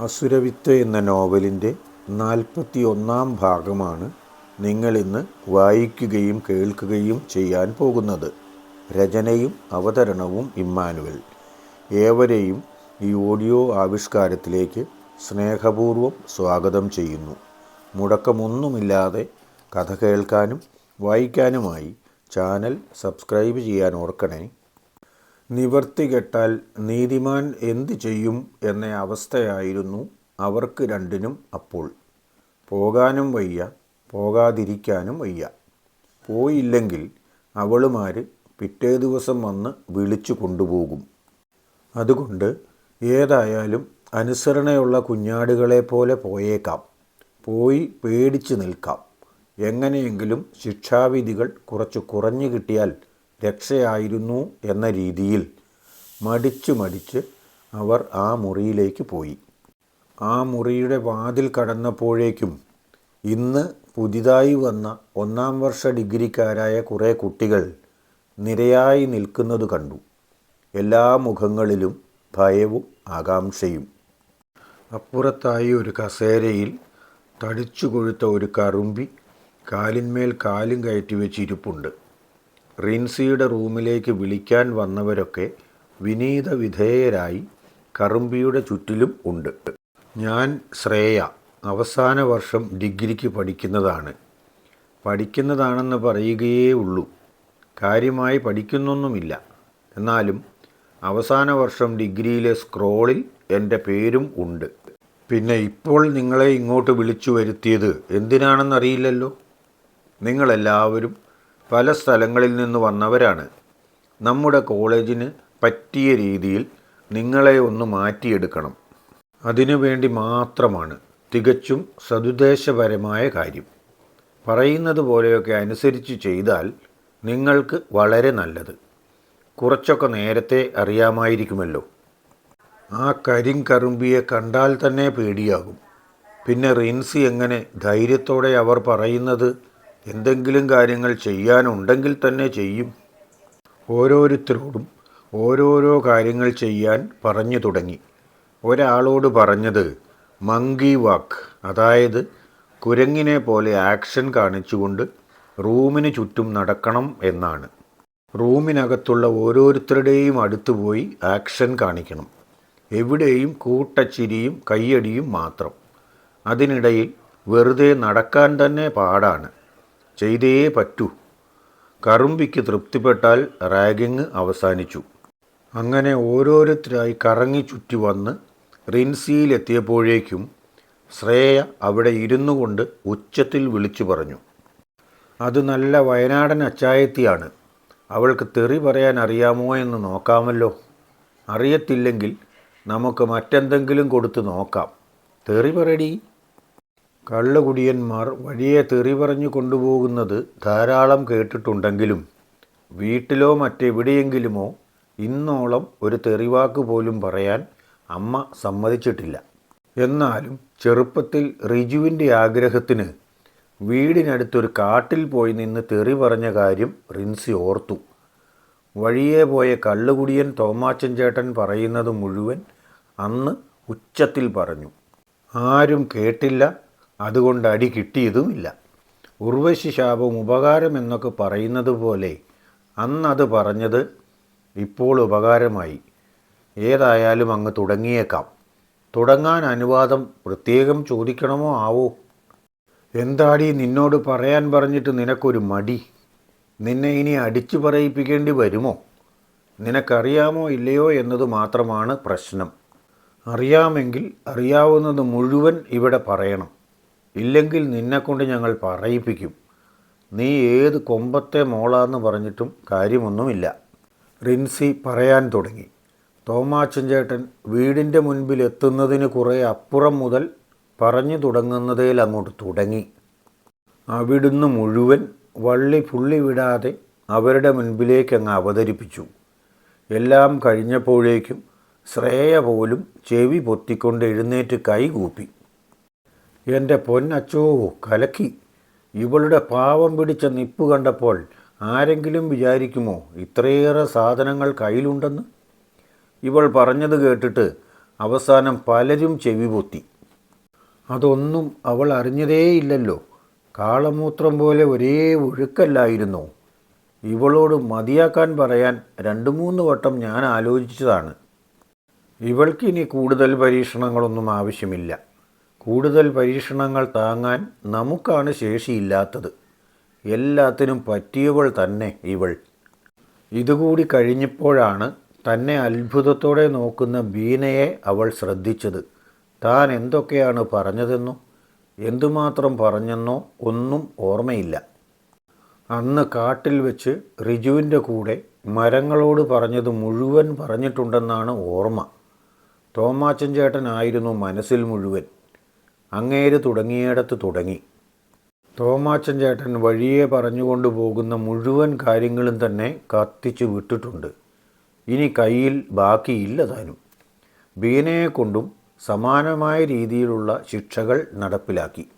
അസുരവിത്ത് എന്ന നോവലിന്റെ നാൽപ്പത്തി ഒന്നാം ഭാഗമാണ് നിങ്ങളിന്ന് വായിക്കുകയും കേൾക്കുകയും ചെയ്യാൻ പോകുന്നത്. രചനയും അവതരണവും ഇമ്മാനുവൽ. ഏവരെയും ഈ ഓഡിയോ ആവിഷ്കാരത്തിലേക്ക് സ്നേഹപൂർവം സ്വാഗതം ചെയ്യുന്നു. മുടക്കമൊന്നുമില്ലാതെ കഥ കേൾക്കാനും വായിക്കാനുമായി ചാനൽ സബ്സ്ക്രൈബ് ചെയ്യാൻ ഓർക്കണേ. നിവർത്തി കെട്ടാൽ നീതിമാൻ എന്തു ചെയ്യും എന്ന അവസ്ഥയായിരുന്നു അവർക്ക് രണ്ടിനും അപ്പോൾ. പോകാനും വയ്യ പോകാതിരിക്കാനും വയ്യ. പോയില്ലെങ്കിൽ അവളുമാർ പിറ്റേ ദിവസം വന്ന് വിളിച്ചു കൊണ്ടുപോകും. അതുകൊണ്ട് ഏതായാലും അനുസരണയുള്ള കുഞ്ഞാടുകളെ പോലെ പോയേക്കാം. പോയി പേടിച്ചു നിൽക്കാം. എങ്ങനെയെങ്കിലും ശിക്ഷാവിധികൾ കുറച്ച് കുറഞ്ഞു കിട്ടിയാൽ രക്ഷയായിരുന്നു എന്ന രീതിയിൽ മടിച്ചു മടിച്ച് അവർ ആ മുറിയിലേക്ക് പോയി. ആ മുറിയുടെ വാതിൽ കടന്നപ്പോഴേക്കും ഇന്ന് പുതിയതായി വന്ന ഒന്നാം വർഷ ഡിഗ്രിക്കാരായ കുറേ കുട്ടികൾ നിരയായി നിൽക്കുന്നത് കണ്ടു. എല്ലാ മുഖങ്ങളിലും ഭയവും ആകാംക്ഷയും. അപ്പുറത്തായി ഒരു കസേരയിൽ തടിച്ചു കൊഴുത്ത ഒരു കറുമ്പി കാലിന്മേൽ കാലും കയറ്റി വെച്ചിരിപ്പുണ്ട് റിൻസിയുടെ റൂമിലേക്ക് വിളിക്കാൻ വന്നവരൊക്കെ വിനീത വിധേയരായി കറുമ്പിയുടെ ചുറ്റിലും ഉണ്ട്. ഞാൻ ശ്രേയ അവസാന വർഷം ഡിഗ്രിക്ക് പഠിക്കുന്നതാണ്. പഠിക്കുന്നതാണെന്ന് പറയുകയേ ഉള്ളൂ. കാര്യമായി പഠിക്കുന്നൊന്നുമില്ല. എന്നാലും അവസാന വർഷം ഡിഗ്രിയിലെ സ്ക്രോളിൽ എന്റെ പേരും ഉണ്ട്. പിന്നെ ഇപ്പോൾ നിങ്ങളെ ഇങ്ങോട്ട് വിളിച്ചു വരുത്തിയത് എന്തിനാണെന്നറിയില്ലല്ലോ? നിങ്ങളെല്ലാവരും പല സ്ഥലങ്ങളിൽ നിന്ന് വന്നവരാണ്. നമ്മുടെ കോളേജിന് പറ്റിയ രീതിയിൽ നിങ്ങളെ ഒന്ന് മാറ്റിയെടുക്കണം. അതിനു വേണ്ടി മാത്രമാണ് തികച്ചും സതുദ്ദേശപരമായ കാര്യം. പറയുന്നത് പോലെയൊക്കെ അനുസരിച്ച് ചെയ്താൽ നിങ്ങൾക്ക് വളരെ നല്ലത്. കുറച്ചൊക്കെ നേരത്തെ അറിയാമായിരിക്കുമല്ലോ. ആ കരിങ്കറുമ്പിയെ കണ്ടാൽ തന്നെ പേടിയാകും. പിന്നെ റിൻസി എങ്ങനെ ധൈര്യത്തോടെ അവർ പറയുന്നത് എന്തെങ്കിലും കാര്യങ്ങൾ ചെയ്യാനുണ്ടെങ്കിൽ തന്നെ ചെയ്യും. ഓരോരുത്തരോടും ഓരോരോ കാര്യങ്ങൾ ചെയ്യാൻ പറഞ്ഞു തുടങ്ങി. ഒരാളോട് പറഞ്ഞത് മങ്കി വാക്ക് അതായത് കുരങ്ങിനെ പോലെ ആക്ഷൻ കാണിച്ചുകൊണ്ട് റൂമിന് ചുറ്റും നടക്കണം എന്നാണ്. റൂമിനകത്തുള്ള ഓരോരുത്തരുടെയും അടുത്ത് പോയി ആക്ഷൻ കാണിക്കണം. എവിടെയും കൂട്ടച്ചിരിയും കയ്യടിയും മാത്രം. അതിനിടയിൽ വെറുതെ നടക്കാൻ തന്നെ പാടാണ്. ചെയ്തേ പറ്റൂ. കറുമ്പിക്ക് തൃപ്തിപ്പെട്ടാൽ റാഗിങ് അവസാനിച്ചു. അങ്ങനെ ഓരോരുത്തരായി കറങ്ങി ചുറ്റി വന്ന് റിൻസിയിലെത്തിയപ്പോഴേക്കും ശ്രേയ അവിടെ ഇരുന്നു കൊണ്ട് ഉച്ചത്തിൽ വിളിച്ചു പറഞ്ഞു. അത് നല്ല വയനാടൻ അച്ചായത്തിയാണ്. അവൾക്ക് തെറി പറയാൻ അറിയാമോ എന്ന് നോക്കാമല്ലോ. അറിയത്തില്ലെങ്കിൽ നമുക്ക് മറ്റെന്തെങ്കിലും കൊടുത്ത് നോക്കാം. തെറി പറയടി. കള്ളുകുടിയന്മാർ വഴിയെ തെറി പറഞ്ഞു കൊണ്ടുപോകുന്നത് ധാരാളം കേട്ടിട്ടുണ്ടെങ്കിലും വീട്ടിലോ മറ്റെവിടെയെങ്കിലുമോ ഇന്നോളം ഒരു തെറിവാക്ക് പോലും പറയാൻ അമ്മ സമ്മതിച്ചിട്ടില്ല. എന്നാലും ചെറുപ്പത്തിൽ റിജുവിന്റെ ആഗ്രഹത്തിന് വീടിനടുത്തൊരു കാട്ടിൽ പോയി നിന്ന് തെറി പറഞ്ഞ കാര്യം റിൻസി ഓർത്തു. വഴിയെ പോയ കള്ളുകുടിയൻ തോമാച്ചൻ ചേട്ടൻ പറയുന്നത് മുഴുവൻ അന്ന് ഉച്ചത്തിൽ പറഞ്ഞു. ആരും കേട്ടില്ല അതുകൊണ്ട് അടി കിട്ടിയതുമില്ല. ഉർവശി ശാപം ഉപകാരം എന്നൊക്കെ പറയുന്നത് പോലെ അന്നത് പറഞ്ഞത് ഇപ്പോൾ ഉപകാരമായി. ഏതായാലും അങ്ങ് തുടങ്ങിയേക്കാം. തുടങ്ങാൻ അനുവാദം പ്രത്യേകം ചോദിക്കണമോ? ആവോ? എന്താടി നിന്നോട് പറയാൻ പറഞ്ഞിട്ട് നിനക്കൊരു മടി? നിന്നെ ഇനി അടിച്ചു പറയിപ്പിക്കേണ്ടി വരുമോ? നിനക്കറിയാമോ ഇല്ലയോ എന്നത് മാത്രമാണ് പ്രശ്നം. അറിയാമെങ്കിൽ അറിയാവുന്നത് മുഴുവൻ ഇവിടെ പറയണം. ഇല്ലെങ്കിൽ നിന്നെക്കൊണ്ട് ഞങ്ങൾ പറയിപ്പിക്കും. നീ ഏത് കൊമ്പത്തെ മോളാന്ന് പറഞ്ഞിട്ടും കാര്യമൊന്നുമില്ല. റിൻസി പറയാൻ തുടങ്ങി. തോമാച്ചൻ ചേട്ടൻ വീടിന്റെ മുൻപിൽ എത്തുന്നതിന് കുറേ അപ്പുറം മുതൽ പറഞ്ഞു തുടങ്ങുന്നതേൽ അങ്ങോട്ട് തുടങ്ങി. അവിടുന്ന് മുഴുവൻ വള്ളി പുള്ളി വിടാതെ അവരുടെ മുൻപിലേക്ക് അങ്ങ് അവതരിപ്പിച്ചു. എല്ലാം കഴിഞ്ഞപ്പോഴേക്കും ശ്രേയ പോലും ചെവി പൊത്തിക്കൊണ്ട് എഴുന്നേറ്റ് കൈകൂപ്പി. എന്റെ പൊന്നച്ചോ കലക്കി. ഇവളുടെ പാവം പിടിച്ച നിപ്പ് കണ്ടപ്പോൾ ആരെങ്കിലും വിചാരിക്കുമോ ഇത്രയേറെ സാധനങ്ങൾ കയ്യിലുണ്ടെന്ന്? ഇവൾ പറഞ്ഞത് കേട്ടിട്ട് അവസാനം പലരും ചെവി പൊത്തി. അതൊന്നും അവൾ അറിഞ്ഞതേയില്ലല്ലോ. കാളമൂത്രം പോലെ ഒരേ ഒഴുക്കല്ലായിരുന്നു? ഇവളോട് മതിയാക്കാൻ പറയാൻ രണ്ട് മൂന്ന് വട്ടം ഞാൻ ആലോചിച്ചതാണ്. ഇവൾക്കിനി കൂടുതൽ പരീക്ഷണങ്ങളൊന്നും ആവശ്യമില്ല. കൂടുതൽ പരീക്ഷണങ്ങൾ താങ്ങാൻ നമുക്കാണ് ശേഷിയില്ലാത്തത്. എല്ലാത്തിനും പറ്റിയവൾ തന്നെ ഇവൾ. ഇതുകൂടി കഴിഞ്ഞപ്പോഴാണ് തന്നെ അത്ഭുതത്തോടെ നോക്കുന്ന ബീനയെ അവൾ ശ്രദ്ധിച്ചത്. താൻ എന്തൊക്കെയാണ് പറഞ്ഞതെന്നോ എന്തുമാത്രം പറഞ്ഞെന്നോ ഒന്നും ഓർമ്മയില്ല. അന്ന് കാട്ടിൽ വെച്ച് റിജുവിന്റെ കൂടെ മരങ്ങളോട് പറഞ്ഞത് മുഴുവൻ പറഞ്ഞിട്ടുണ്ടെന്നാണ് ഓർമ്മ. തോമാച്ചൻ ചേട്ടനായിരുന്നു മനസ്സിൽ മുഴുവൻ. അങ്ങേര് തുടങ്ങിയിടത്ത് തുടങ്ങി. തോമാച്ചൻ ചേട്ടൻ വഴിയെ പറഞ്ഞുകൊണ്ട് പോകുന്ന മുഴുവൻ കാര്യങ്ങളും തന്നെ കത്തിച്ചു വിട്ടിട്ടുണ്ട്. ഇനി കയ്യിൽ ബാക്കിയില്ല താനും. ബീനയെ കൊണ്ടും സമാനമായ രീതിയിലുള്ള ശിക്ഷകൾ നടപ്പിലാക്കി.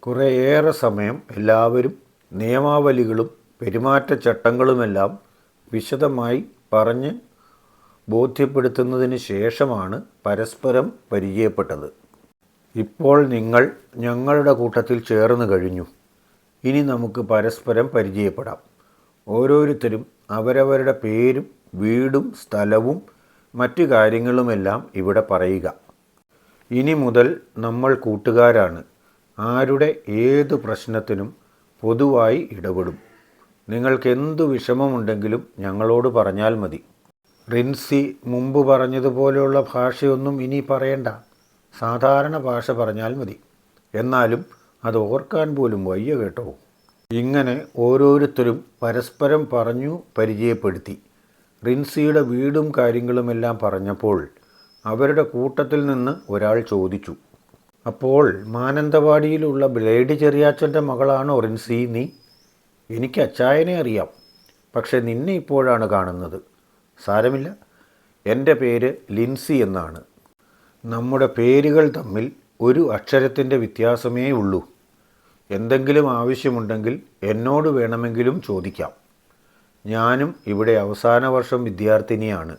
കുറേയേറെ സമയം എല്ലാവരും നിയമാവലികളും പെരുമാറ്റച്ചട്ടങ്ങളുമെല്ലാം വിശദമായി പറഞ്ഞ് ബോധ്യപ്പെടുത്തുന്നതിന് ശേഷമാണ് പരസ്പരം പരിചയപ്പെട്ടത്. ഇപ്പോൾ നിങ്ങൾ ഞങ്ങളുടെ കൂട്ടത്തിൽ ചേർന്ന് കഴിഞ്ഞു. ഇനി നമുക്ക് പരസ്പരം പരിചയപ്പെടാം. ഓരോരുത്തരും അവരവരുടെ പേരും വീടും സ്ഥലവും മറ്റു കാര്യങ്ങളുമെല്ലാം ഇവിടെ പറയുക. ഇനി മുതൽ നമ്മൾ കൂട്ടുകാരാണ്. ആരുടെ ഏത് പ്രശ്നത്തിനും പൊതുവായി ഇടപെടും. നിങ്ങൾക്ക് എന്തു വിഷമമുണ്ടെങ്കിലും ഞങ്ങളോട് പറഞ്ഞാൽ മതി. റിൻസി മുമ്പ് പറഞ്ഞതുപോലെയുള്ള ഭാഷയൊന്നും ഇനി പറയണ്ട. സാധാരണ ഭാഷ പറഞ്ഞാൽ മതി. എന്നാലും അത് ഓർക്കാൻ പോലും വയ്യ കേട്ടോ. ഇങ്ങനെ ഓരോരുത്തരും പരസ്പരം പറഞ്ഞു പരിചയപ്പെടുത്തി. റിൻസിയുടെ വീടും കാര്യങ്ങളുമെല്ലാം പറഞ്ഞപ്പോൾ അവരുടെ കൂട്ടത്തിൽ നിന്ന് ഒരാൾ ചോദിച്ചു. അപ്പോൾ മാനന്തവാടിയിലുള്ള ബ്ലേഡ് ചെറിയാച്ചന്റെ മകളാണോ റിൻസി നീ? എനിക്ക് അച്ചായനെ അറിയാം. പക്ഷെ നിന്നെ ഇപ്പോഴാണ് കാണുന്നത്. സാരമില്ല. എന്റെ പേര് ലിൻസി എന്നാണ്. നമ്മുടെ പേരുകൾ തമ്മിൽ ഒരു അക്ഷരത്തിന്റെ വ്യത്യാസമേ ഉള്ളൂ. എന്തെങ്കിലും ആവശ്യമുണ്ടെങ്കിൽ എന്നോട് വേണമെങ്കിലും ചോദിക്കാം. ഞാനും ഇവിടെ അവസാന വർഷം വിദ്യാർത്ഥിനിയാണ്.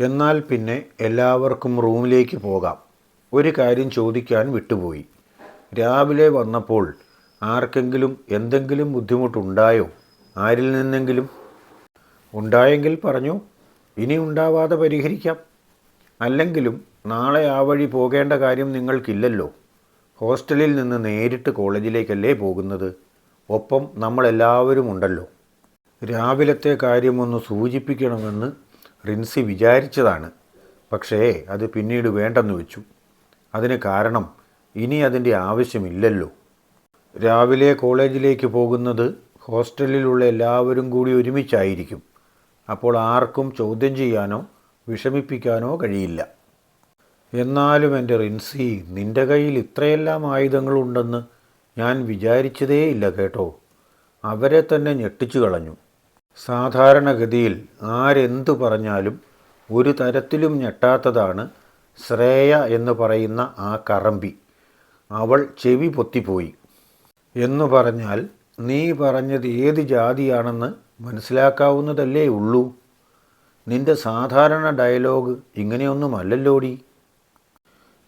എന്നാൽ പിന്നെ എല്ലാവർക്കും റൂമിലേക്ക് പോകാം. ഒരു കാര്യം ചോദിക്കാൻ വിട്ടുപോയി. രാവിലെ വന്നപ്പോൾ ആർക്കെങ്കിലും എന്തെങ്കിലും ബുദ്ധിമുട്ടുണ്ടായോ? ആരിൽ നിന്നെങ്കിലും? ഉണ്ടായെങ്കിൽ പറഞ്ഞു. ഇനി ഉണ്ടാവാതെ പരിഹരിക്കാം. അല്ലെങ്കിലും നാളെ ആ വഴി പോകേണ്ട കാര്യം നിങ്ങൾക്കില്ലല്ലോ. ഹോസ്റ്റലിൽ നിന്ന് നേരിട്ട് കോളേജിലേക്കല്ലേ പോകുന്നത്? ഒപ്പം നമ്മളെല്ലാവരും ഉണ്ടല്ലോ. രാവിലത്തെ കാര്യമൊന്ന് സൂചിപ്പിക്കണമെന്ന് റിൻസി വിചാരിച്ചതാണ്. പക്ഷേ അത് പിന്നീട് വേണ്ടെന്ന് വെച്ചു. അതിന് കാരണം ഇനി അതിന്റെ ആവശ്യമില്ലല്ലോ. രാവിലെ കോളേജിലേക്ക് പോകുന്നത് ഹോസ്റ്റലിലുള്ള എല്ലാവരും കൂടി ഒരുമിച്ചായിരിക്കും. അപ്പോൾ ആർക്കും ചോദ്യം ചെയ്യാനോ വിഷമിപ്പിക്കാനോ കഴിയില്ല. എന്നാലും എന്റെ റിൻസി നിന്റെ കയ്യിൽ ഇത്രയെല്ലാം ആയുധങ്ങളുണ്ടെന്ന് ഞാൻ വിചാരിച്ചതേ ഇല്ല കേട്ടോ. അവരെ തന്നെ ഞെട്ടിച്ചു കളഞ്ഞു. സാധാരണഗതിയിൽ ആരെന്തു പറഞ്ഞാലും ഒരു തരത്തിലും ഞെട്ടാത്തതാണ് ശ്രേയ എന്ന് പറയുന്ന ആ കറമ്പി. അവൾ ചെവി പൊത്തിപ്പോയി. എന്നു പറഞ്ഞാൽ നീ പറഞ്ഞത് ഏത് ജാതിയാണെന്ന് മനസ്സിലാക്കാവുന്നതല്ലേ ഉള്ളൂ. നിന്റെ സാധാരണ ഡയലോഗ് ഇങ്ങനെയൊന്നുമല്ലല്ലോടി.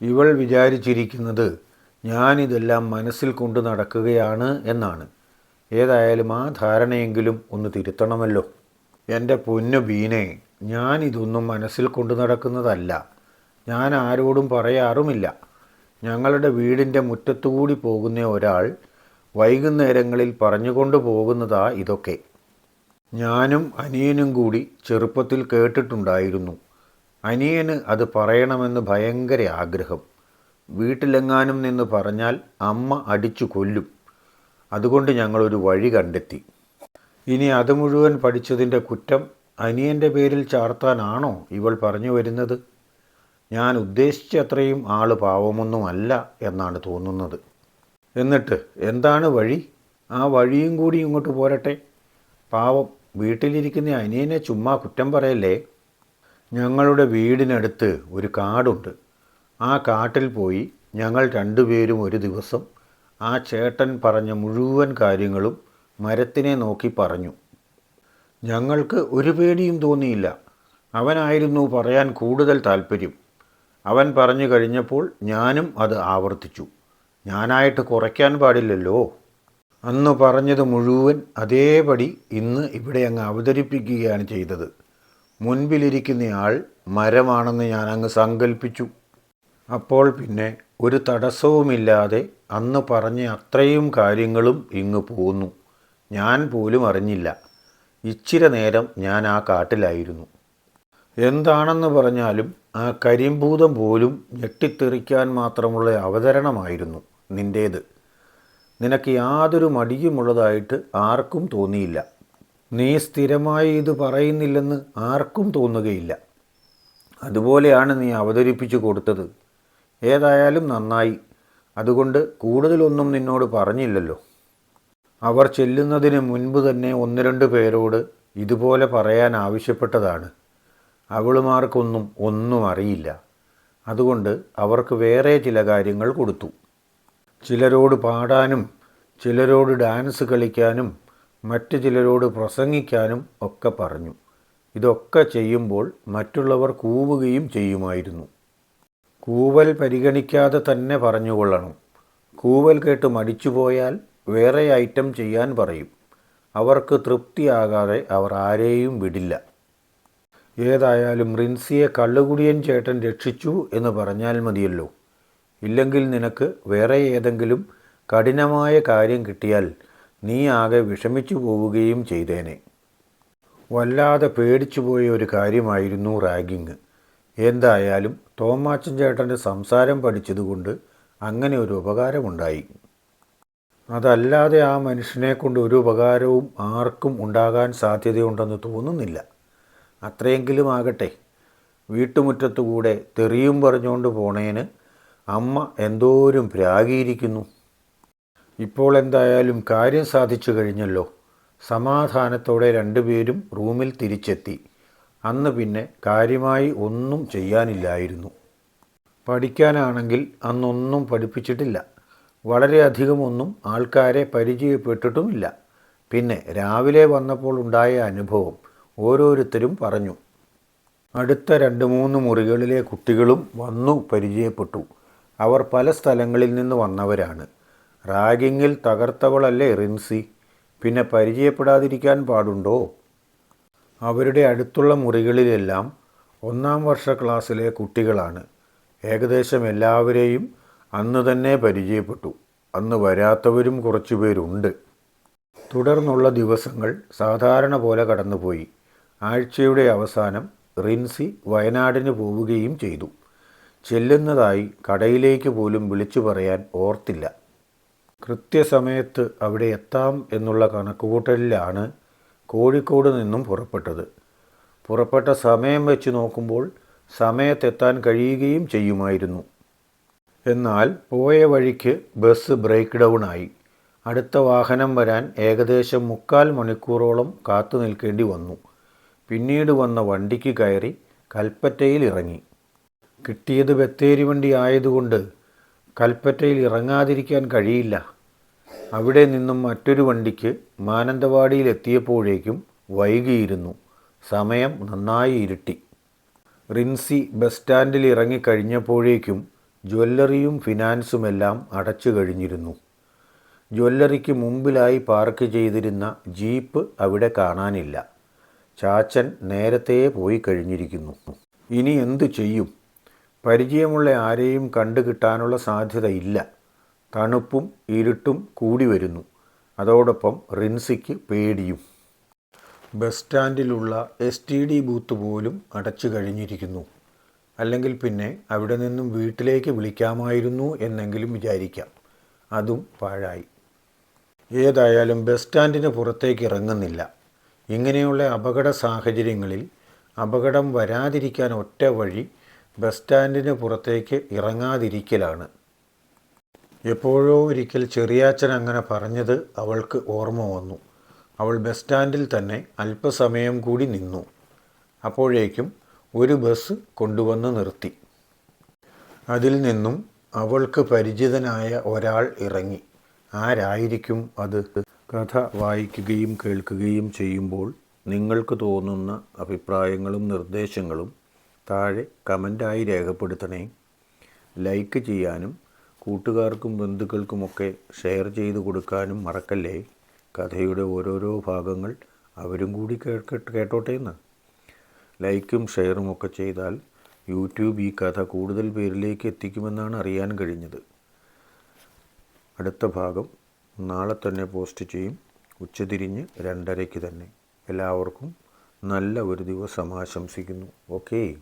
ഇവൾ വിചാരിച്ചിരിക്കുന്നത് ഞാനിതെല്ലാം മനസ്സിൽ കൊണ്ട് നടക്കുകയാണ് എന്നാണ്. ഏതായാലും ആ ധാരണയെങ്കിലും ഒന്ന് തിരുത്തണമല്ലോ. എന്റെ പൊന്നു ബീനെ ഞാനിതൊന്നും മനസ്സിൽ കൊണ്ടു നടക്കുന്നതല്ല. ഞാൻ ആരോടും പറയാറുമില്ല. ഞങ്ങളുടെ വീടിന്റെ മുറ്റത്തുകൂടി പോകുന്ന ഒരാൾ വൈകുന്നേരങ്ങളിൽ പറഞ്ഞുകൊണ്ട് പോകുന്നതാ ഇതൊക്കെ. ഞാനും അനിയനും കൂടി ചെറുപ്പത്തിൽ കേട്ടിട്ടുണ്ടായിരുന്നു. അനിയന് അത് പറയണമെന്ന് ഭയങ്കര ആഗ്രഹം. വീട്ടിലെങ്ങാനും നിന്ന് പറഞ്ഞാൽ അമ്മ അടിച്ചു കൊല്ലും. അതുകൊണ്ട് ഞങ്ങളൊരു വഴി കണ്ടെത്തി. ഇനി അത് മുഴുവൻ പഠിച്ചതിന്റെ കുറ്റം അനിയന്റെ പേരിൽ ചാർത്താനാണോ ഇവൾ പറഞ്ഞു വരുന്നത്? ഞാൻ ഉദ്ദേശിച്ചത്രയും ആൾ പാവമൊന്നുമല്ല എന്നാണ് തോന്നുന്നത്. എന്നിട്ട് എന്താണ് വഴി? ആ വഴിയും കൂടി ഇങ്ങോട്ട് പോരട്ടെ. പാവം വീട്ടിലിരിക്കുന്ന അനിയനെ ചുമ്മാ കുറ്റം പറയല്ലേ? ഞങ്ങളുടെ വീടിനടുത്ത് ഒരു കാടുണ്ട്. ആ കാട്ടിൽ പോയി ഞങ്ങൾ രണ്ടുപേരും ഒരു ദിവസം ആ ചേട്ടൻ പറഞ്ഞ മുഴുവൻ കാര്യങ്ങളും മരത്തിനെ നോക്കി പറഞ്ഞു. ഞങ്ങൾക്ക് ഒരു പേടിയും തോന്നിയില്ല. അവനായിരുന്നു പറയാൻ കൂടുതൽ താല്പര്യം അവൻ പറഞ്ഞു കഴിഞ്ഞപ്പോൾ ഞാനും അത് ആവർത്തിച്ചു. ഞാനായിട്ട് കുറയ്ക്കാൻ പാടില്ലല്ലോ. അന്ന് പറഞ്ഞത് മുഴുവൻ അതേപടി ഇന്ന് ഇവിടെ അങ്ങ് അവതരിപ്പിക്കുകയാണ് ചെയ്തത്. മുൻപിലിരിക്കുന്നയാൾ മരമാണെന്ന് ഞാൻ അങ്ങ് സങ്കല്പിച്ചു അപ്പോൾ പിന്നെ ഒരു തടസ്സവുമില്ലാതെ അന്ന് പറഞ്ഞ അത്രയും കാര്യങ്ങളും ഇങ്ങ് പോന്നു. ഞാൻ പോലും അറിഞ്ഞില്ല. ഇച്ചിരി നേരം ഞാൻ ആ കാട്ടിലായിരുന്നു. എന്താണെന്ന് പറഞ്ഞാലും ആ കരിമ്പൂതം പോലും ഞെട്ടിത്തെറിക്കാൻ മാത്രമുള്ള അവതരണമായിരുന്നു നിന്റേത് നിനക്ക് യാതൊരു മടിയുമുള്ളതായിട്ട് ആർക്കും തോന്നിയില്ല. നീ സ്ഥിരമായി ഇത് പറയുന്നില്ലെന്ന് ആർക്കും തോന്നുകയില്ല. അതുപോലെയാണ് നീ അവതരിപ്പിച്ചു കൊടുത്തത്. ഏതായാലും നന്നായി. അതുകൊണ്ട് കൂടുതലൊന്നും നിന്നോട് പറഞ്ഞില്ലല്ലോ. അവർ ചെല്ലുന്നതിന് മുൻപ് തന്നെ ഒന്ന് രണ്ട് പേരോട് ഇതുപോലെ പറയാൻ ആവശ്യപ്പെട്ടതാണ്. അവളുമാർക്കൊന്നും ഒന്നും അറിയില്ല. അതുകൊണ്ട് അവർക്ക് വേറെ ചില കാര്യങ്ങൾ കൊടുത്തു. ചിലരോട് പാടാനും ചിലരോട് ഡാൻസ് കളിക്കാനും മറ്റു ചിലരോട് പ്രസംഗിക്കാനും ഒക്കെ പറഞ്ഞു. ഇതൊക്കെ ചെയ്യുമ്പോൾ മറ്റുള്ളവർ കൂവുകയും ചെയ്യുമായിരുന്നു. കൂവൽ പരിഗണിക്കാതെ തന്നെ പറഞ്ഞുകൊള്ളണം. കൂവൽ കേട്ട് മടിച്ചുപോയാൽ വേറെ ഐറ്റം ചെയ്യാൻ പറയും. അവർക്ക് തൃപ്തിയാകാതെ അവർ ആരെയും വിടില്ല. ഏതായാലും റിൻസിയെ കള്ളുകുടിയൻ ചേട്ടൻ രക്ഷിച്ചു എന്ന് പറഞ്ഞാൽ മതിയല്ലോ. ഇല്ലെങ്കിൽ നിനക്ക് വേറെ ഏതെങ്കിലും കഠിനമായ കാര്യം കിട്ടിയാൽ നീ ആകെ വിഷമിച്ചു പോവുകയും ചെയ്തേനെ. വല്ലാതെ പേടിച്ചു പോയ ഒരു കാര്യമായിരുന്നു റാഗിങ് എന്തായാലും തോമാച്ചൻ ചേട്ടന്റെ സംസാരം പഠിച്ചതുകൊണ്ട് അങ്ങനെ ഒരു ഉപകാരമുണ്ടായി. അതല്ലാതെ ആ മനുഷ്യനെ കൊണ്ട് ഒരു ഉപകാരവും ആർക്കും ഉണ്ടാകാൻ സാധ്യതയുണ്ടെന്ന് തോന്നുന്നില്ല. അത്രയെങ്കിലും ആകട്ടെ. വീട്ടുമുറ്റത്തുകൂടെ തെറിയും പറഞ്ഞുകൊണ്ട് പോണേന് അമ്മ എന്തോരും പ്രാഗിയിരിക്കുന്നു. ഇപ്പോൾ എന്തായാലും കാര്യം സാധിച്ചു കഴിഞ്ഞല്ലോ. സമാധാനത്തോടെ രണ്ടുപേരും റൂമിൽ തിരിച്ചെത്തി. അന്ന് പിന്നെ കാര്യമായി ഒന്നും ചെയ്യാനില്ലായിരുന്നു. പഠിക്കാനാണെങ്കിൽ അന്നൊന്നും പഠിപ്പിച്ചിട്ടില്ല. വളരെയധികം ഒന്നും ആൾക്കാരെ പരിചയപ്പെട്ടിട്ടുമില്ല. പിന്നെ രാവിലെ വന്നപ്പോൾ ഉണ്ടായ അനുഭവം ഓരോരുത്തരും പറഞ്ഞു. അടുത്ത രണ്ട് മൂന്ന് മുറികളിലെ കുട്ടികളും വന്നു പരിചയപ്പെട്ടു. അവർ പല സ്ഥലങ്ങളിൽ നിന്ന് വന്നവരാണ്. റാഗിങ്ങിൽ തകർത്തവളല്ലേ റിൻസി? പിന്നെ പരിചയപ്പെടാതിരിക്കാൻ പാടുണ്ടോ? അവരുടെ അടുത്തുള്ള മുറികളിലെല്ലാം ഒന്നാം വർഷ ക്ലാസ്സിലെ കുട്ടികളാണ്. ഏകദേശം എല്ലാവരെയും അന്ന് തന്നെ പരിചയപ്പെട്ടു. അന്ന് വരാത്തവരും കുറച്ചു പേരുണ്ട്. തുടർന്നുള്ള ദിവസങ്ങൾ സാധാരണ പോലെ കടന്നുപോയി. ആഴ്ചയുടെ അവസാനം റിൻസി വയനാടിന് പോവുകയും ചെയ്തു. ചെല്ലുന്നതായി കടയിലേക്ക് പോലും വിളിച്ചു പറയാൻ ഓർത്തില്ല. കൃത്യസമയത്ത് അവിടെ എത്താം എന്നുള്ള കണക്കുകൂട്ടലിലാണ് കോഴിക്കോട് നിന്നും പുറപ്പെട്ടത്. പുറപ്പെട്ട സമയം വെച്ച് നോക്കുമ്പോൾ സമയത്തെത്താൻ കഴിയുകയും ചെയ്യുമായിരുന്നു. എന്നാൽ പോയ വഴിക്ക് ബസ് ബ്രേക്ക് ഡൗൺ ആയി അടുത്ത വാഹനം വരാൻ ഏകദേശം മുക്കാൽ മണിക്കൂറോളം കാത്തു നിൽക്കേണ്ടി വന്നു. പിന്നീട് വന്ന വണ്ടിക്ക് കയറി കൽപ്പറ്റയിൽ ഇറങ്ങി. കിട്ടിയത് ബത്തേരി വണ്ടി ആയതുകൊണ്ട് കൽപ്പറ്റയിൽ ഇറങ്ങാതിരിക്കാൻ കഴിയില്ല. അവിടെ നിന്നും മറ്റൊരു വണ്ടിക്ക് മാനന്തവാടിയിലെത്തിയപ്പോഴേക്കും വൈകിയിരുന്നു. സമയം നന്നായി ഇരുട്ടി. റിൻസി ബസ് സ്റ്റാൻഡിൽ ഇറങ്ങിക്കഴിഞ്ഞപ്പോഴേക്കും ജ്വല്ലറിയും ഫിനാൻസുമെല്ലാം അടച്ചു കഴിഞ്ഞിരുന്നു. ജ്വല്ലറിക്ക് മുമ്പിലായി പാർക്ക് ചെയ്തിരുന്ന ജീപ്പ് അവിടെ കാണാനില്ല. ചാച്ചൻ നേരത്തെ പോയി കഴിഞ്ഞിരിക്കുന്നു. ഇനി എന്തു ചെയ്യും? പരിചയമുള്ള ആരെയും കണ്ടു കിട്ടാനുള്ള സാധ്യതയില്ല തണുപ്പും ഇരുട്ടും കൂടി വരുന്നു. അതോടൊപ്പം റിൻസിക്ക് പേടിയും. ബസ് സ്റ്റാൻഡിലുള്ള എസ് ടി ഡി ബൂത്ത് പോലും അടച്ചു കഴിഞ്ഞിരിക്കുന്നു. അല്ലെങ്കിൽ പിന്നെ അവിടെ നിന്നും വീട്ടിലേക്ക് വിളിക്കാമായിരുന്നു എന്നെങ്കിലും വിചാരിക്കാം. അതും പാഴായി. ഏതായാലും ബസ് സ്റ്റാൻഡിന് പുറത്തേക്ക് ഇറങ്ങുന്നില്ല. ഇങ്ങനെയുള്ള അപകട സാഹചര്യങ്ങളിൽ അപകടം വരാതിരിക്കാൻ ഒറ്റ വഴി ബസ് സ്റ്റാൻഡിന് പുറത്തേക്ക് ഇറങ്ങാതിരിക്കലാണ്. എപ്പോഴോ ഒരിക്കൽ ചെറിയാച്ചൻ അങ്ങനെ പറഞ്ഞത് അവൾക്ക് ഓർമ്മ വന്നു. അവൾ ബസ് സ്റ്റാൻഡിൽ തന്നെ അല്പസമയം കൂടി നിന്നു. അപ്പോഴേക്കും ഒരു ബസ് കൊണ്ടുവന്ന് നിർത്തി. അതിൽ നിന്നും അവൾക്ക് പരിചിതനായ ഒരാൾ ഇറങ്ങി. ആരായിരിക്കും അത്? കഥ വായിക്കുകയും കേൾക്കുകയും ചെയ്യുമ്പോൾ നിങ്ങൾക്ക് തോന്നുന്ന അഭിപ്രായങ്ങളും നിർദ്ദേശങ്ങളും താഴെ കമന്റായി രേഖപ്പെടുത്തണേ. ലൈക്ക് ചെയ്യാനും കൂട്ടുകാർക്കും ബന്ധുക്കൾക്കുമൊക്കെ ഷെയർ ചെയ്തു കൊടുക്കാനും മറക്കല്ലേ? കഥയുടെ ഓരോരോ ഭാഗങ്ങൾ അവരും കൂടി കേട്ടോട്ടെ എന്ന്. ലൈക്കും ഷെയറും ഒക്കെ ചെയ്താൽ യൂട്യൂബ് ഈ കഥ കൂടുതൽ പേരിലേക്ക് എത്തിക്കുമെന്നാണ് അറിയാൻ കഴിഞ്ഞത്. അടുത്ത ഭാഗം നാളെ തന്നെ പോസ്റ്റ് ചെയ്യും. ഉച്ചതിരിഞ്ഞ് രണ്ടരയ്ക്ക് തന്നെ. എല്ലാവർക്കും നല്ല ഒരു ദിവസം ആശംസിക്കുന്നു. ഓക്കേ.